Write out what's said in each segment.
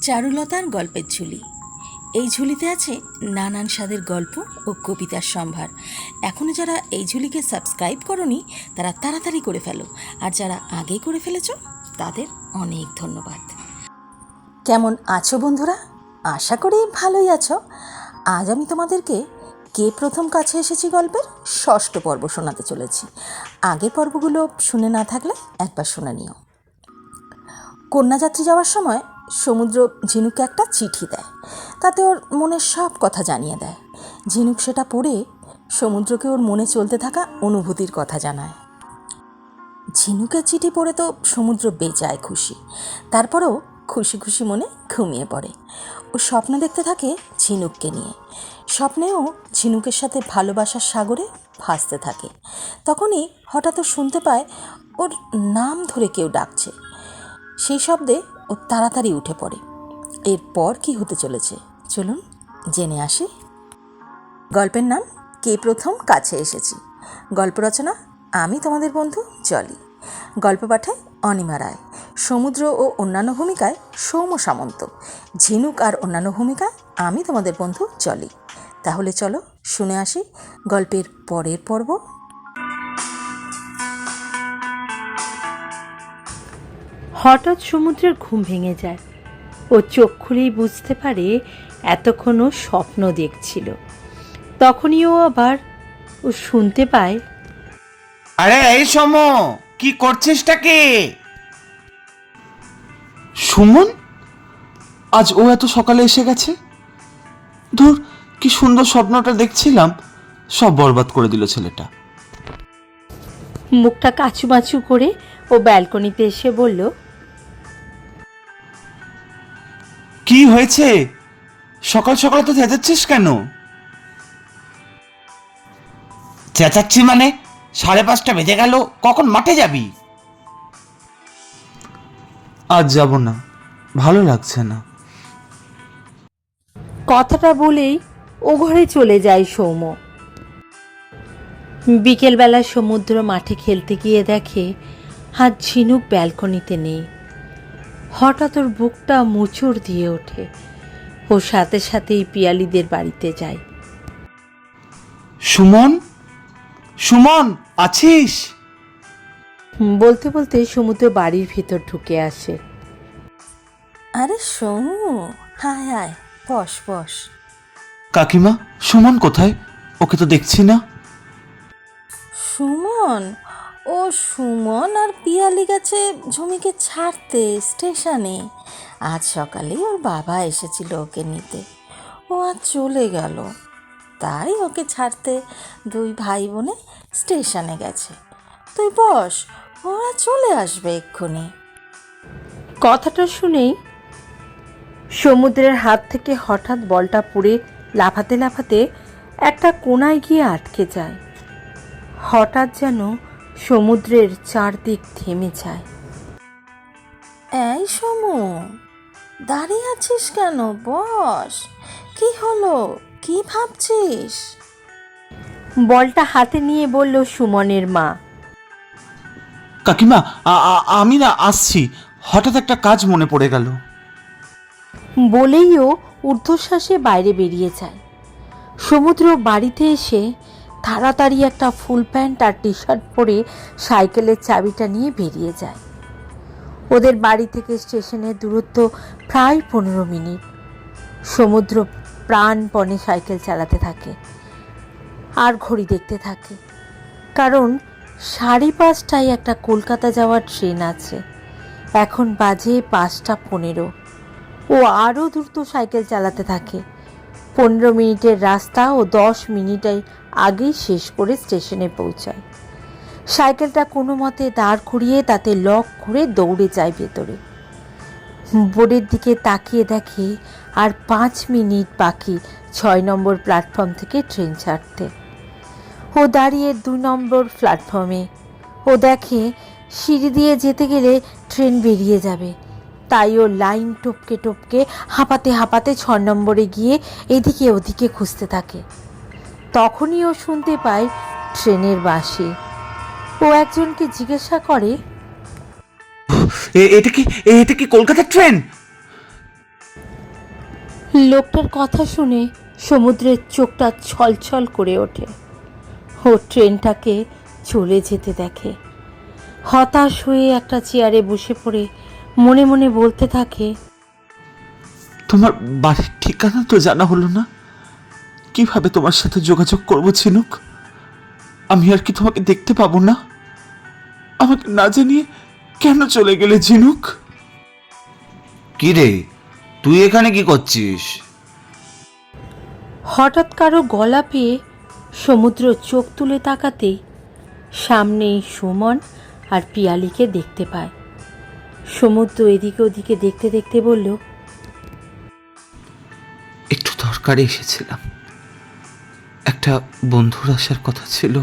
চারুলতার গল্পের ঝুলি। এই ঝুলিতে আছে নানান স্বাদের গল্প ও কবিতার সম্ভার। এখনও যারা এই ঝুলিকে সাবস্ক্রাইব করনি, তারা তাড়াতাড়ি করে ফেলো। আর যারা আগে করে ফেলেছ, তাদের অনেক ধন্যবাদ। কেমন আছো বন্ধুরা? আশা করি ভালোই আছো। আজ আমি তোমাদেরকে কে প্রথম কাছে এসেছি গল্পের? ষষ্ঠ পর্ব শোনাতে চলেছি। আগে পর্বগুলো শুনে না থাকলে একবার শুনে নিও। কন্যাযাত্রী যাওয়ার সময় সমুদ্র ঝিনুককে একটা চিঠি দেয়। তাতে ওর মনের সব কথা জানিয়ে দেয়। ঝিনুক সেটা পড়ে সমুদ্রকে ওর মনে চলতে থাকা অনুভূতির কথা জানায়। ঝিনুকের চিঠি পড়ে তো সমুদ্র বেজায় খুশি। তারপরেও খুশি খুশি মনে ঘুমিয়ে পড়ে। ও স্বপ্ন দেখতে থাকে ঝিনুককে নিয়ে। স্বপ্নেও ঝিনুকের সাথে ভালোবাসার সাগরে ভাসতে থাকে। তখনই হঠাৎ শুনতে পায় ওর নাম ধরে কেউ ডাকছে। সেই শব্দে ও তাড়াতাড়ি উঠে পড়ে। এরপর কি হতে চলেছে? চলুন জেনে আসি। গল্পের নাম, কে প্রথম কাছে এসেছি? গল্প রচনা, আমি তোমাদের বন্ধু জলি। গল্প পাঠায় অনিমা রায়। সমুদ্র ও অন্যান্য ভূমিকায় সৌম সামন্ত। ঝিনুক আর অন্যান্য ভূমিকায় আমি তোমাদের বন্ধু চলি তাহলে চলো শুনে আসি গল্পের পরের পর্ব। হঠাৎ সমুদ্রের ঘুম ভেঙে যায়। ও চোখ খুলেই বুঝতে পারে এতক্ষণও স্বপ্ন দেখছিল। তখনই ও আবার ও শুনতে পায় আরে এই সম কি করছিসটা কি? সুমন? আজ ও এত সকালে এসে গেছে? ধুর কি সুন্দর স্বপ্নটা দেখছিলাম। সব বরবাদ করে দিল ছেলেটা। মুখটা কাচুমাচু করে ও ব্যালকনিতে এসে বলল কি হয়েছে? সকাল সকাল তো চেঁচাচ্ছিস কেন? চেঁচাচ্ছি মানে সাড়ে পাঁচটা বেজে গেল কখন মাঠে যাবি? আজ যাব না। ভালো লাগছে না। কথাটা বলেই ও ঘরে চলে যায় সৌম বিকেলবেলা সমুদ্র মাঠে খেলতে গিয়ে দেখে হাত ঝিনুক ব্যালকনিতে নেই। হঠাৎ ওর বুকটা মুচুর দিয়ে ওঠে। ও সাথে সাথেই পিয়ালিদের বাড়িতে যায়। সুমন? সুমন আছিস? বলতে বলতে সমুদ্র বাড়ির ভিতর ঢুকে আসে। আরে সমু হায় হায় বস বস। কাকিমা সুমন কোথায়? ওকে তো দেখছি না। সুমন? ও সুমন আর পিয়ালি গেছে ঝুমিকে ছাড়তে স্টেশনে। আজ সকালেই ওর বাবা এসেছিল ওকে নিতে। ও আজ চলে গেল। তাই ওকে ছাড়তে দুই ভাই বোনে স্টেশনে গেছে। তুই বস ওরা চলে আসবে এক্ষুনি। কথাটা শুনেই সমুদ্রের হাত থেকে হঠাৎ বলটা পড়ে লাফাতে লাফাতে একটা কোনায় গিয়ে আটকে যায়। হঠাৎ যেন সমুদ্রের চারদিক থেমে যায়। এই সমু দাঁড়িয়ে আছিস কেন? বস কি হলো? কি ভাবছিস? বলটা হাতে নিয়ে বলল সুমনের মা। কাকিমা আমি না আসছি। হঠাৎ একটা কাজ মনে পড়ে গেল। বলেইও ঊর্ধ্বশ্বাসে বাইরে বেরিয়ে যায়। সমুদ্র বাড়িতে এসে তাড়াতাড়ি একটা ফুল প্যান্ট আর টি শার্ট পরে সাইকেলের চাবিটা নিয়ে বেরিয়ে যায়। ওদের বাড়ি থেকে স্টেশনের দূরত্ব প্রায় পনেরো মিনিট। সমুদ্র প্রাণপণে সাইকেল চালাতে থাকে আর ঘড়ি দেখতে থাকে। কারণ সাড়ে পাঁচটায় একটা কলকাতা যাওয়ার ট্রেন আছে। এখন বাজে পাঁচটা পনেরো। ও আরও দ্রুত সাইকেল চালাতে থাকে। পনেরো মিনিটের রাস্তা ও দশ মিনিটের আগেই শেষ করে স্টেশনে পৌঁছায়। সাইকেলটা কোনো মতে দাঁড় করিয়ে তাতে লক করে দৌড়ে যায় ভেতরে। বোর্ডের দিকে তাকিয়ে দেখে আর পাঁচ মিনিট বাকি ছয় নম্বর প্ল্যাটফর্ম থেকে ট্রেন ছাড়তে। ও দাঁড়িয়ে দুই নম্বর প্ল্যাটফর্মে। ও দেখে সিঁড়ি দিয়ে যেতে গেলে ট্রেন বেরিয়ে যাবে। তাই ও লাইন টপকে টপকে হাঁপাতে হাঁপাতে ছ নম্বরে গিয়ে এদিকে ওদিকে খুঁজতে থাকে। তখনই ও শুনতে পায় ট্রেনের বাসে। ও একজনকে জিজ্ঞাসা করে এটা কি এটা কি কলকাতার ট্রেন? লোকটার কথা শুনে সমুদ্রের চোখটা ছলছল করে ওঠে। ও ট্রেনটাকে চলে যেতে দেখে। হতাশ হয়ে একটা চেয়ারে বসে পড়ে মনে মনে বলতে থাকে তোমার বাড়ির ঠিকানা তো জানা হলো না। কীভাবে তোমার সাথে যোগাযোগ করব ঝিনুক আমি আর কি তোমাকে দেখতে পাবো না? আমাকে না জানিয়ে কেন চলে গেলে ঝিনুক? কি রে তুই এখানে কি করছিস? হঠাৎ কারও গলা পেয়ে সমুদ্র চোখ তুলে তাকাতেই সামনেই সুমন আর পিয়ালিকে দেখতে পায়। সমুদ্র এদিকে ওদিকে দেখতে দেখতে বলল একটু দরকারে এসেছিলাম। একটা বন্ধুর আসার কথা ছিল।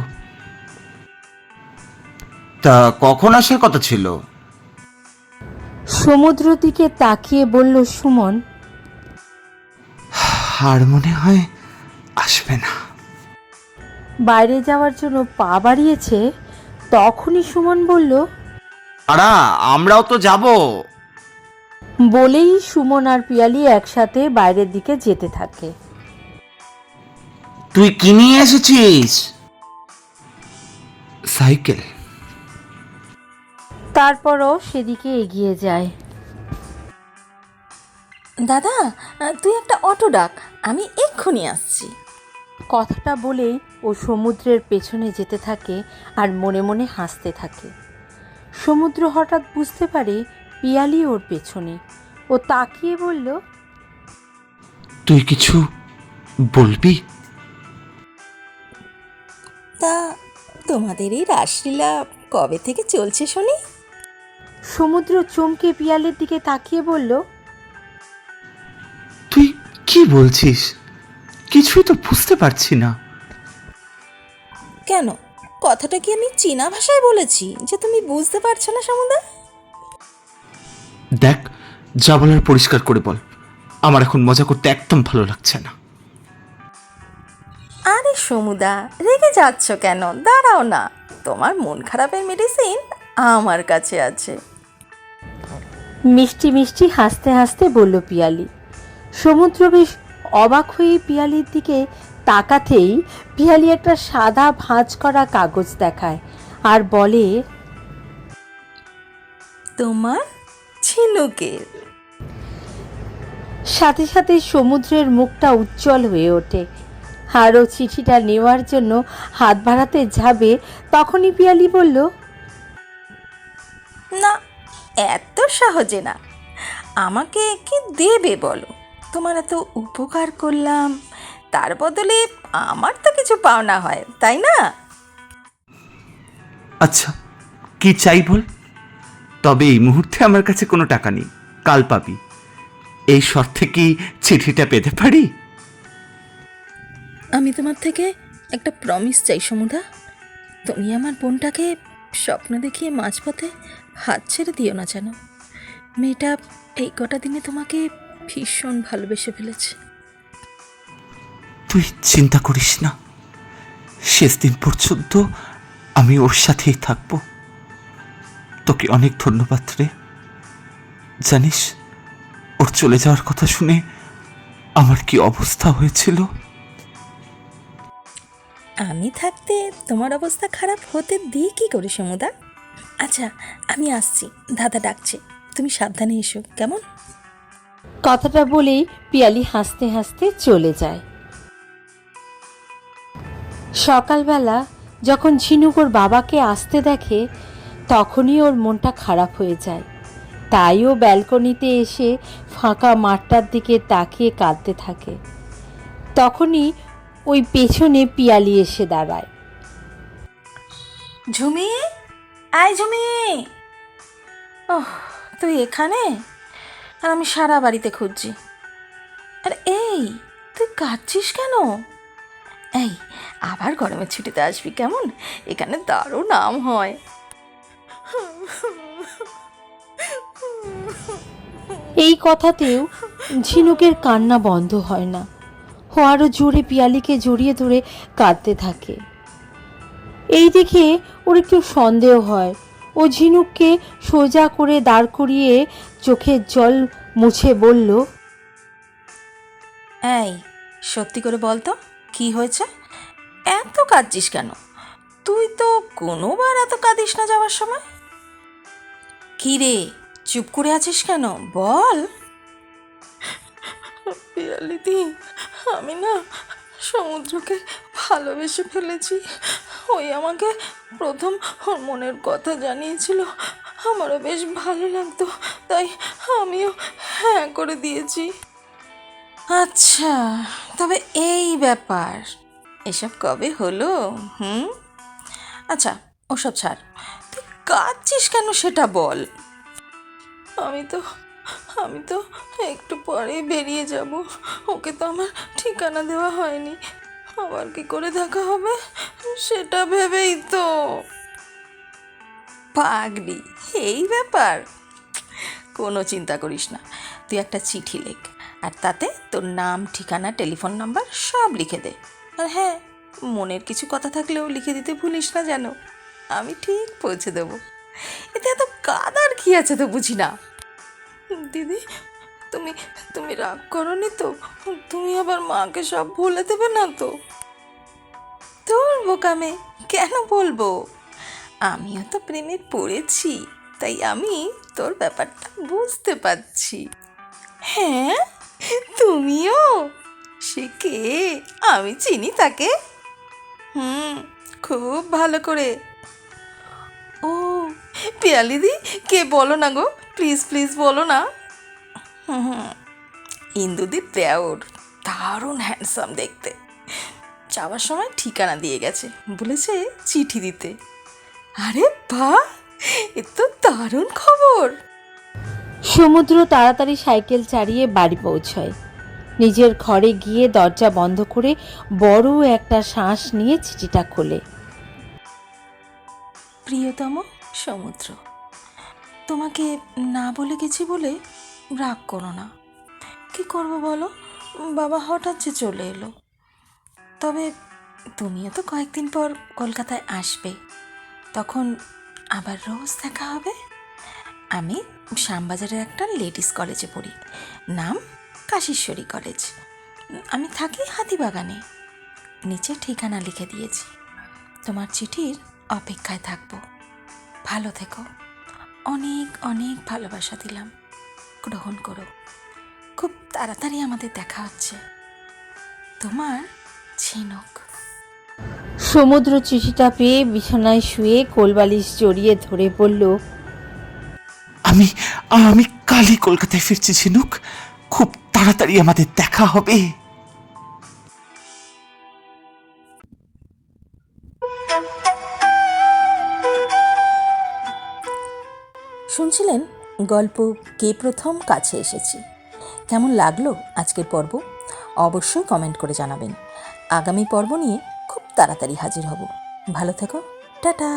তা কখন আসার কথা ছিল? সমুদ্র দিকে তাকিয়ে বলল সুমন আর মনে হয় আসবে না। বাইরে যাওয়ার জন্য পা বাড়িয়েছে তখনই সুমন বলল আরা আমরাও তো যাব। বলেই সুমন আর পিয়ালি একসাথে বাইরের দিকে যেতে থাকে। তুই কি নিয়ে এসেছিস? সাইকেল। তারপরও সেদিকে এগিয়ে যায়। দাদা তুই একটা অটো ডাক আমি এক্ষুনি আসছি। কথাটা বলেই ও সমুদ্রের পেছনে যেতে থাকে আর মনে মনে হাসতে থাকে। সমুদ্র হঠাৎ বুঝতে পারে পিয়ালি ওর পেছনে। ও তাকিয়ে বলল তুই কিছু বলবি? তা তোমাদের এই রাসলীলা কবে থেকে চলছে শুনি? সমুদ্র চমকে পিয়ালের দিকে তাকিয়ে বলল তুই কি বলছিস? কিছুই তো বুঝতে পারছি না। কেন? কথাটা কি আমি চীনা ভাষায় বলেছি যে তুমি বুঝতে পারছ না সমুদা? দেখ যা বলার পরিষ্কার করে বল। আমার এখন মজা করতে একদম ভালো লাগছে না। আরে সমুদা রেগে যাচ্ছ কেন? দাঁড়াও না। তোমার মন খারাপের মেডিসিন আমার কাছে আছে। মিষ্টি মিষ্টি হাসতে হাসতে বলল পিয়ালি। সমুদ্র বেশ অবাক হয়ে পিয়ালির দিকে তাকাতেই পিয়ালি একটা সাদা ভাঁজ করা কাগজ দেখায় আর বলে তোমার ঝিনুকের। সাথে সাথে সমুদ্রের মুখটা উজ্জ্বল হয়ে ওঠে। আর ও চিঠিটা নেওয়ার জন্য হাত বাড়াতে যাবে তখনই পিয়ালি বলল না এত সহজে না। আমাকে কি দেবে বলো? তোমার এত উপকার করলাম। তার বদলে আমার তো কিছু পাওনা হয় তাই না? আচ্ছা কি চাই বল? তবে এই মুহূর্তে আমার কাছে কোনো টাকা নেই কাল পাবি। এই শর্তে কি চিঠিটা পেতে পারি? আমি তোমার থেকে একটা প্রমিস চাই সমুদা। তুমি আমার বোনটাকে স্বপ্ন দেখিয়ে মাঝপথে হাত ছেড়ে দিও না যেন। মেয়েটা এই কটা দিনে তোমাকে ভীষণ ভালোবেসে ফেলেছে। তুই চিন্তা করিস না। শেষ দিন পর্যন্ত আমি ওর সাথেই থাকব। তোকে অনেক ধন্যবাদ রে। জানিস ওর চলে যাওয়ার কথা শুনে আমার কি অবস্থা হয়েছিল? আমি থাকতে তোমার অবস্থা খারাপ হতে দিই কি করে সমুদা? আচ্ছা আমি আসছি। দাদা ডাকছে। তুমি সাবধানে এসো কেমন? কথাটা বলেই পিয়ালি হাসতে হাসতে চলে যায়। সকালবেলা যখন ঝিনুক ওর বাবাকে আসতে দেখে, তখনই ওর মনটা খারাপ হয়ে যায়। তাই ও ব্যালকনিতে এসে ফাঁকা মাঠটার দিকে তাকিয়ে কাঁদতে থাকে। তখনই ওই পেছনে পিয়ালি এসে দাঁড়ায়। ঝুমি? আয় ঝুমি! ওহ, তুই এখানে? আর আমি সারা বাড়িতে খুঁজছি। আর এই, তুই কাঁদছিস কেন? এই, আবার গরমের ছুটিতে আসবি কেমন? এখানে দারুণ আম হয়। এই কথাতেও ঝিনুকের কান্না বন্ধ হয় না। ও আরও জোরে পিয়ালিকে জড়িয়ে ধরে কাঁদতে থাকে। এই দেখে ওর একটু সন্দেহ হয়। ও ঝিনুককে সোজা করে দাঁড় করিয়ে চোখের জল মুছে বলল এই সত্যি করে বল তো কি হয়েছে? এত কাঁদছিস কেন? তুই তো কোনোবার এত কাঁদিস না যাওয়ার সময়? কি রে চুপ করে আছিস কেন? বল। পিয়ালিদি আমি না সমুদ্রকে ভালোবেসে ফেলেছি। ওই আমাকে প্রথম ওর মনের কথা জানিয়েছিল। আমারও বেশ ভালো লাগতো, তাই আমিও হ্যাঁ করে দিয়েছি। আচ্ছা তবে এই ব্যাপার, এসব কবে হলো? হুম? আচ্ছা ওসব ছাড়। তুই কাঁদছিস কেন সেটা বল। আমি তো আমি তো একটু পরেই বেরিয়ে যাব। ওকে তো আমার ঠিকানা দেওয়া হয়নি। আবার কি করে দেখা হবে? সেটা ভেবেই তো। পাগলি, এই ব্যাপার। কোনো চিন্তা করিস না, তুই একটা চিঠি লেখ, আর তাতে তোর নাম, ঠিকানা, টেলিফোন নাম্বার সব লিখে দে। আর হ্যাঁ মনের কিছু কথা থাকলেও লিখে দিতে ভুলিস না যেন। আমি ঠিক পৌঁছে দেবো। এতে এত কাদার কি আছে তো বুঝি না। দিদি তুমি তুমি রাগ করনি তো? তুমি আবার মাকে সব বলে দেবে না তো? তোর বোকামে কেন বলব? আমিও তো প্রেমে পড়েছি, তাই আমি তোর ব্যাপারটা বুঝতে পারছি। হ্যাঁ? তুমিও? সে কে? আমি চিনি তাকে। হুম, খুব ভালো করে। ও পিয়ালিদি কে বলো না গো? প্লিজ প্লিজ বলো না। ইন্দুদীপ দেওর দারুণ হ্যান্ডসাম দেখতে। যাওয়ার সময় ঠিকানা দিয়ে গেছে বলেছে চিঠি দিতে। আরে বা এ তো দারুণ খবর। সমুদ্র তাড়াতাড়ি সাইকেল চালিয়ে বাড়ি পৌঁছয়। নিজের ঘরে গিয়ে দরজা বন্ধ করে বড় একটা শ্বাস নিয়ে চিঠিটা খোলে। প্রিয়তম সমুদ্র তোমাকে না বলে গেছি বলে রাগ করো না। কি করব বলো? বাবা হঠাৎ যে চলে এলো। তবে তুমিও তো কয়েকদিন পর কলকাতায় আসবে। তখন আবার রোজ দেখা হবে? আমি শ্যামবাজারের একটা লেডিস কলেজে পড়ি। নাম কাশীশ্বরী কলেজ। আমি থাকি হাতিবাগানে। নিচে ঠিকানা লিখে দিয়েছি। তোমার চিঠির অপেক্ষায় থাকব। ভালো থেকো। অনেক অনেক ভালোবাসা দিলাম। গ্রহণ করো। খুব তাড়াতাড়ি আমাদের দেখা হচ্ছে। তোমার ঝিনুক। সমুদ্র চিঠিটা পেয়ে বিছানায় শুয়ে কোলবালিশ জড়িয়ে ধরে বলল আমি আমি কালই কলকাতায় ফিরছি ঝিনুক। খুব তাড়াতাড়ি আমাদের দেখা হবে। গল্প কে প্রথম কাছে এসেছি? কেমন লাগল আজকের পর্ব? অবশ্যই কমেন্ট করে জানাবেন। আগামী পর্ব নিয়ে খুব তাড়াতাড়ি হাজির হব। ভালো থেকো। টাটা!